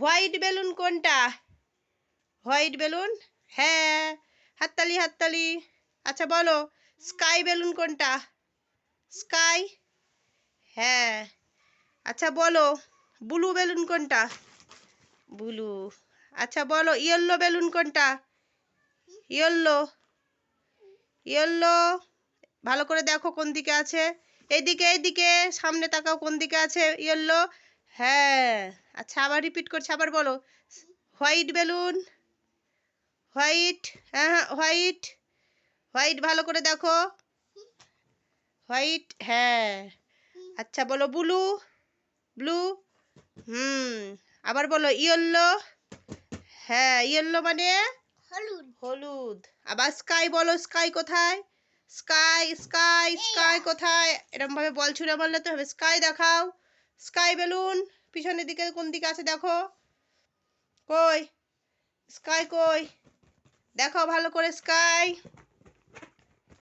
White balloon কোনটা? White balloon? হ্যাঁ হাততালি হাততালি। আচ্ছা বলো, স্কাই বেলুন কোনটা? স্কাই? হ্যাঁ। আচ্ছা বলো, ব্লু বেলুন কোনটা? ব্লু। আচ্ছা বলো, ইয়েলো বেলুন কোনটা? ইয়েলো। ইয়েলো। ভালো করে দেখো কোন দিকে আছে। এইদিকে এইদিকে, সামনে তাকাও কোন দিকে আছে। ইয়েলো। হ্যাঁ আচ্ছা আবার রিপিট করছি আবার বলো। হোয়াইট বেলুন হোয়াইট হ্যাঁ হ্যাঁ হোয়াইট হোয়াইট ভালো করে দেখো। হোয়াইট হ্যাঁ আচ্ছা বলো ব্লু ব্লু হুম আবার বলো ইয়েলো হ্যাঁ ইয়েলো মানে? হলুদ। হলুদ আবার স্কাই বলো স্কাই কোথায়? স্কাই স্কাই স্কাই কোথায়? এরকম ভাবে বল ছুঁড়ে মারলে তো হবে। স্কাই দেখাও। স্কাই বেলুন, পিছনের দিকে কোন দিকে আছে দেখো। কই? স্কাই কই? দেখো ভালো করে স্কাই।